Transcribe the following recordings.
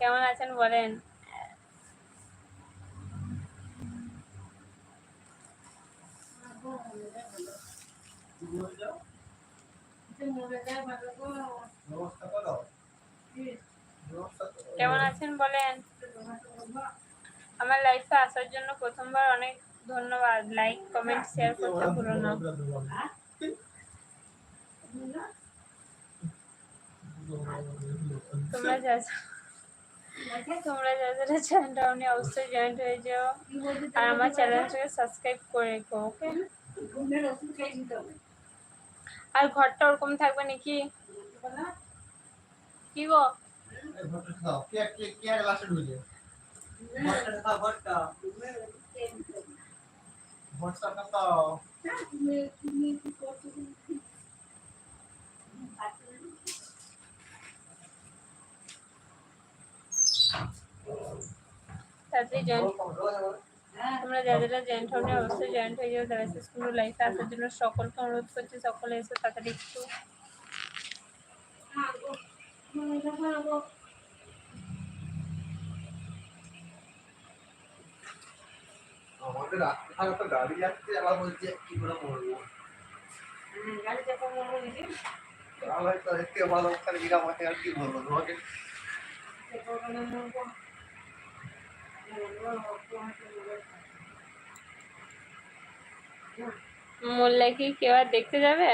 কেমন আছেন বলেন? কেমন আছেন বলেন? আমার লাইফে আসার জন্য প্রথমবার অনেক ধন্যবাদ। লাইক কমেন্ট শেয়ার করতে ভুলো না। তোমরা যা তোমরা যারা চ্যানেলটা আপনি অবশ্যই জয়েন্ট হয়ে যাও। আর আমার চ্যানেলটাকে সাবস্ক্রাইব করে রেখো ওকে আর ঘরটা ওরকম থাকবে নাকি? কি গো? তাড়াতাড়ি জয়েন্ট তোমরা যারা যারা জয়েন্ট হবে অবশ্যই জয়েন্ট হয়ে যাও। তারা স্কুল লাইফে আসার জন্য সকলকে অনুরোধ করছি, সকলে এসে তাড়াতাড়ি একটু আমাদের রাস্তা ছাড়া গাড়ি যাচ্ছে আবার বলছে, কি করে মরবো আমার তো দেখতে ভালো ওখানে গিয়ে আমাকে আর কি বলব তোমাকে? মোল্লা কি কেউ আর দেখতে যাবে?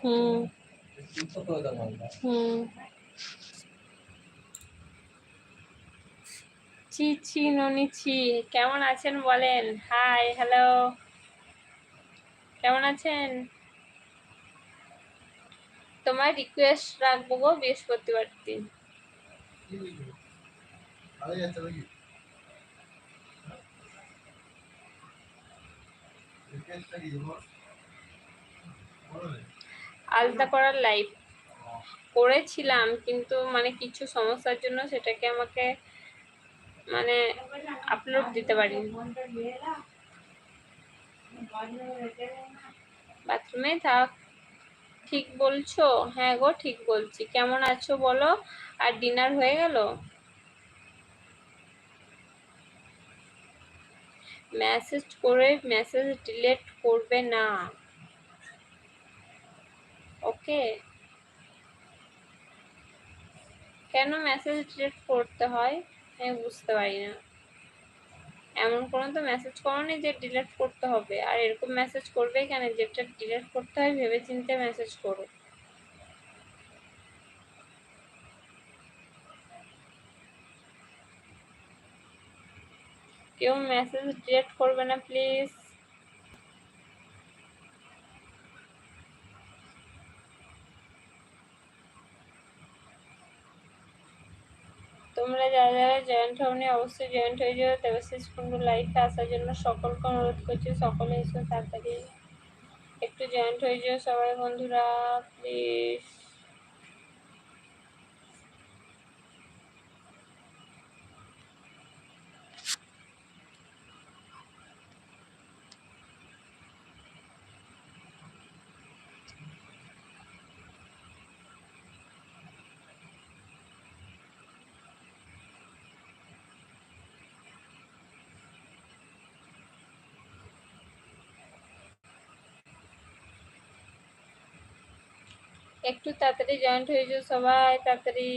হুম। হুম। ছি ছি, ননি ছি। কেমন আছেন বলেন? হাই হ্যালো কেমন আছেন? তোমার রিকোয়েস্ট রাখব গো বৃহস্পতিবার দিন। আলতা করার লাইভ করেছিলাম, কিন্তু মানে কিছু সমস্যার জন্য সেটাকে আমাকে মানে আপলোড দিতে পারিনি বাথরুমে থাক ঠিক বলছো? হ্যাঁ গো, ঠিক বলছি। কেমন আছো বলো? আর ডিনার হয়ে গেল? মেসেজ করে মেসেজ ডিলিট করবে না। ওকে? কেন মেসেজ ডিলিট করতে হয়? আমি বুঝতে পারি না। এমন কোনো তো মেসেজ করো নি যে ডিলেট করতে হবে। আর এরকম মেসেজ করবে কেন? যেটা ডিলেট করতে হয় ভেবে চিন্তে মেসেজ করো। কেউ মেসেজ ডিলেট করবে না প্লিজ তোমরা যারা যারা জয়েন্ট হওনি, অবশ্যই জয়েন্ট হয়ে যাও। দেবাশিস কুন্ডু লাইফে আসার জন্য সকলকে অনুরোধ করছি, সকলে এসে তাড়াতাড়ি একটু জয়েন্ট হয়ে যাও সবাই বন্ধুরা প্লিজ একটু তাড়াতাড়ি জয়েন্ট হয়ে যাও সবাই তাড়াতাড়ি